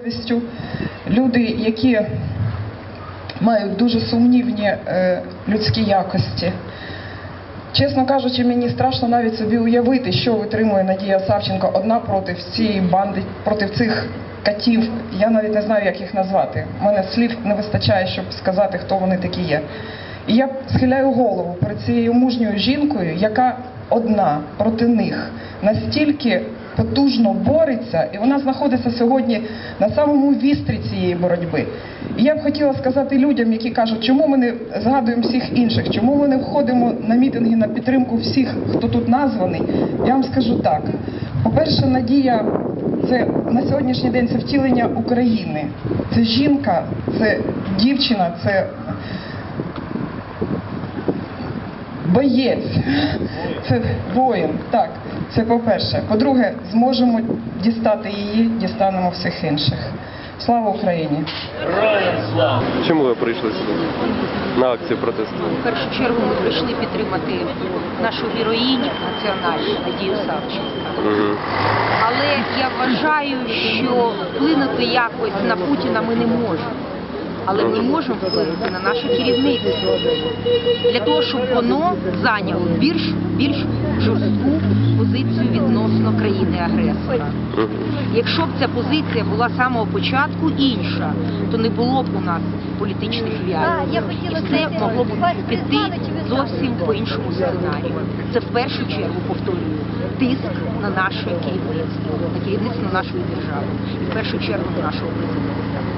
совістю, люди, які мають дуже сумнівні е, людські якості. Чесно кажучи, мені страшно навіть собі уявити, що витримує Надія Савченко одна проти цієї банди, проти цих катів. Я навіть не знаю, як їх назвати. У мене слів не вистачає, щоб сказати, хто вони такі є. І я схиляю голову перед цією мужньою жінкою, яка одна проти них настільки потужно бореться, і вона знаходиться сьогодні на самому вістрі цієї боротьби. І я б хотіла сказати людям, які кажуть, чому ми не згадуємо всіх інших, чому ми не входимо на мітинги на підтримку всіх, хто тут названий. Я вам скажу так: по-перше, Надія це на сьогоднішній день це втілення України. Це жінка, це дівчина, це боєць, це воїн. Так, це по-перше. По-друге, зможемо дістати її, дістанемо всіх інших. Слава Україні! Чому ви прийшли сюди? На акцію протесту? В першу чергу ми прийшли підтримати нашу героїню національну Надію Савченка. Угу. Але я вважаю, що вплинути якось на Путіна ми не можемо. Але ми можемо вплинути на наше керівництво для того, щоб воно зайняло більш більш жорстку позицію відносно країни-агресора. Якщо б ця позиція була з самого початку інша, то не було б у нас політичних в'язнів. І все могло б піти зовсім по іншому сценарію. Це в першу чергу повторюю тиск на наше керівництво, на керівництво нашої держави і в першу чергу на нашого президента.